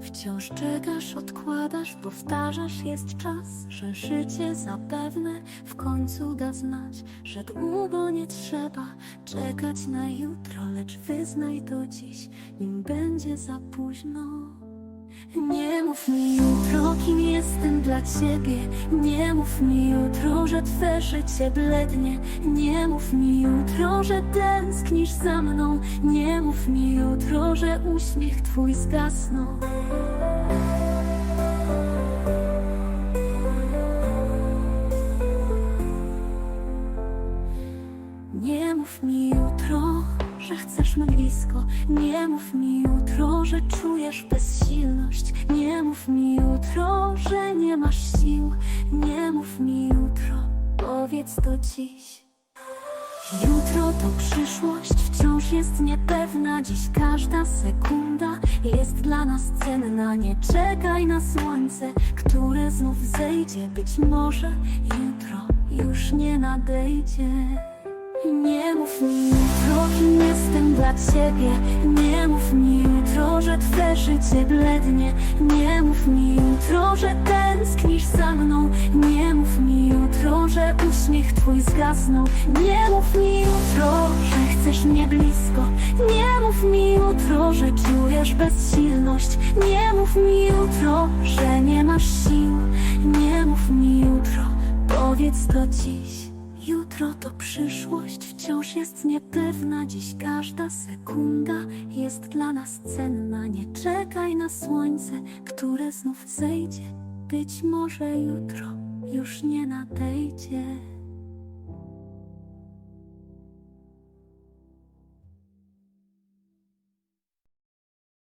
Wciąż czekasz, odkładasz, powtarzasz, jest czas, że życie zapewne w końcu da znać, że długo nie trzeba czekać na jutro, lecz wyznaj to dziś, nim będzie za późno. Nie mów mi jutro, jestem dla ciebie. Nie mów mi jutro, że twe życie blednie. Nie mów mi jutro, że tęsknisz za mną. Nie mów mi jutro, że uśmiech twój zgasnął. Nie mów mi jutro, że chcesz mnie blisko. Nie mów mi jutro, że czujesz bezsilność. Nie mów mi jutro, że nie masz sił. Nie mów mi jutro, powiedz to dziś. Jutro to przyszłość, wciąż jest niepewna. Dziś każda sekunda jest dla nas cenna. Nie czekaj na słońce, które znów zejdzie. Być może jutro już nie nadejdzie. Nie mów mi jestem dla ciebie. Nie mów mi jutro, że twe życie blednie. Nie mów mi jutro, że tęsknisz za mną. Nie mów mi jutro, że uśmiech twój zgasnął. Nie mów mi jutro, że chcesz mnie blisko. Nie mów mi jutro, że czujesz bezsilność. Nie mów mi jutro, że nie masz sił. Nie mów mi jutro, powiedz to dziś. Jutro to przyszłość, wciąż jest niepewna. Dziś każda sekunda jest dla nas cenna. Nie czekaj na słońce, które znów zejdzie. Być może jutro już nie nadejdzie.